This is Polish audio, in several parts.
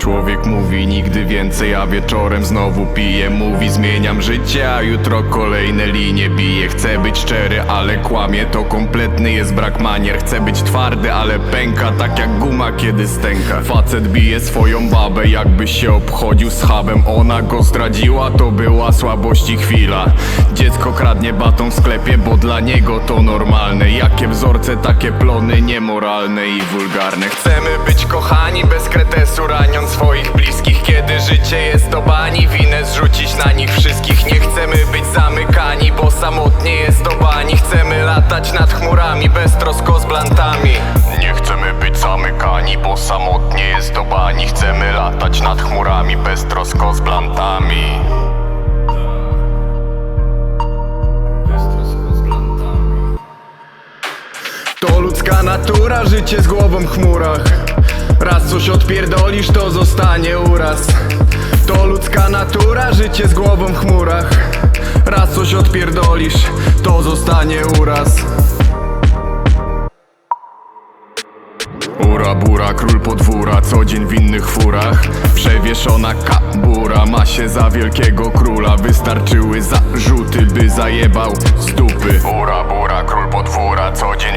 Człowiek mówi nigdy więcej, a wieczorem znowu pije. Mówi zmieniam życie, a jutro kolejne linie bije. Chcę być szczery, ale kłamie, to kompletny jest brak manier. Chcę być twardy, ale pęka, tak jak guma kiedy stęka. Facet bije swoją babę, jakby się obchodził z hubem. Ona go zdradziła, to była słabości chwila. Dziecko kradnie batą w sklepie, bo dla niego to normalne. Jakie wzorce, takie plony, niemoralne i wulgarne. Chcemy być kochani bez kretesu, raniąc swoich bliskich. Kiedy życie jest do bani, winę zrzucić na nich wszystkich. Nie chcemy być zamykani, bo samotnie jest do bani. Chcemy latać nad chmurami, beztrosko z blantami. Nie chcemy być zamykani, bo samotnie jest do bani. Chcemy latać nad chmurami, beztrosko z blantami. To ludzka natura, życie z głową w chmurach Raz coś odpierdolisz, to zostanie uraz. To ludzka natura, życie z głową w chmurach. Raz coś odpierdolisz, to zostanie uraz. Ura bura, król podwóra, co dzień w innych furach. Przewieszona kabura, ma się za wielkiego króla. Wystarczyły zarzuty, by zajebał z dupy. Ura bura, król podwóra, co dzień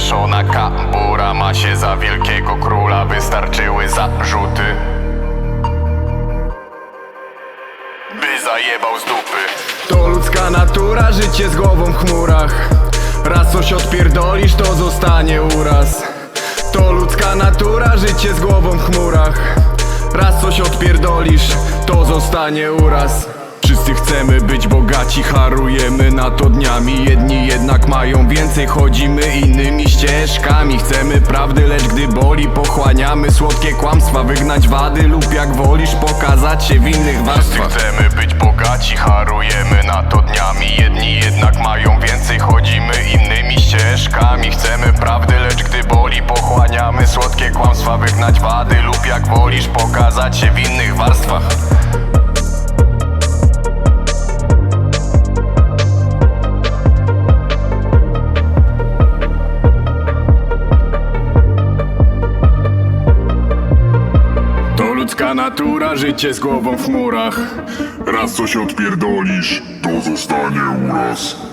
Przewieszona kabura, ma się za wielkiego króla Wystarczyły zarzuty by zajebał z dupy. To ludzka natura, życie z głową w chmurach. Raz coś odpierdolisz, to zostanie uraz. To ludzka natura, życie z głową w chmurach. Raz coś odpierdolisz, to zostanie uraz Wszyscy chcemy być bogaci, harujemy na to dniami Jedni jednak mają więcej, chodzimy innymi ścieżkami. Chcemy prawdy, lecz gdy boli, pochłaniamy słodkie kłamstwa. Wygnać wady lub jak wolisz, pokazać się w innych warstwach. Chcemy być bogaci, harujemy na to dniami Jedni jednak mają więcej, chodzimy innymi ścieżkami. Chcemy prawdy, lecz gdy boli, pochłaniamy słodkie kłamstwa. Wygnać wady lub jak wolisz, pokazać się w innych warstwach ludzka natura, życie z głową w chmurach Raz coś odpierdolisz, to zostanie uraz